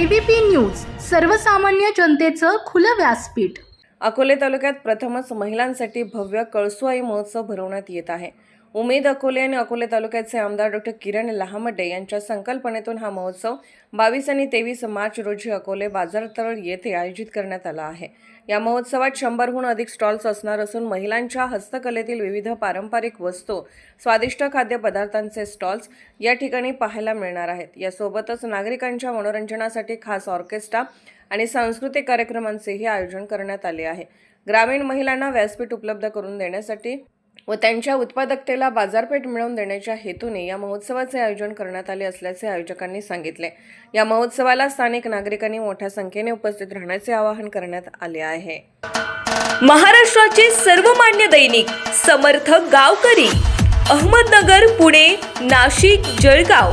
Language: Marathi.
एबीपी न्यूज सर्वसामान्य जनतेचं खुलं व्यासपीठ. अकोले तालुक्यात प्रथमच महिलांसाठी भव्य कळसुआई महोत्सव भरवण्यात येत आहे. उमेद अकोले आणि अकोले तालुक्याचे आमदार डॉक्टर किरण लहामडे यांच्या संकल्पनेतून हा महोत्सव बावीस आणि तेवीस मार्च रोजी अकोले बाजारतळ येथे आयोजित करण्यात आला आहे. या महोत्सवात शंभरहून अधिक स्टॉल्स असणार असून महिलांच्या हस्तकलेतील विविध पारंपरिक वस्तू स्वादिष्ट खाद्यपदार्थांचे स्टॉल्स या ठिकाणी पाहायला मिळणार आहेत. यासोबतच नागरिकांच्या मनोरंजनासाठी खास ऑर्केस्ट्रा आणि सांस्कृतिक कार्यक्रमांचेही आयोजन करण्यात आले आहे. ग्रामीण महिलांना व्यासपीठ उपलब्ध करून देण्यासाठी व त्यांच्या उत्पादकतेला बाजारपेठ मिळवून देण्याच्या हेतूने या महोत्सवाचे आयोजन करण्यात आले असल्याचे आयोजकांनी सांगितले. या महोत्सवाला स्थानिक नागरिकांनी मोठ्या संख्येने उपस्थित राहण्याचे आवाहन करण्यात आले आहे. महाराष्ट्राचे सर्वमान्य दैनिक समर्थ गावकरी अहमदनगर पुणे नाशिक जळगाव.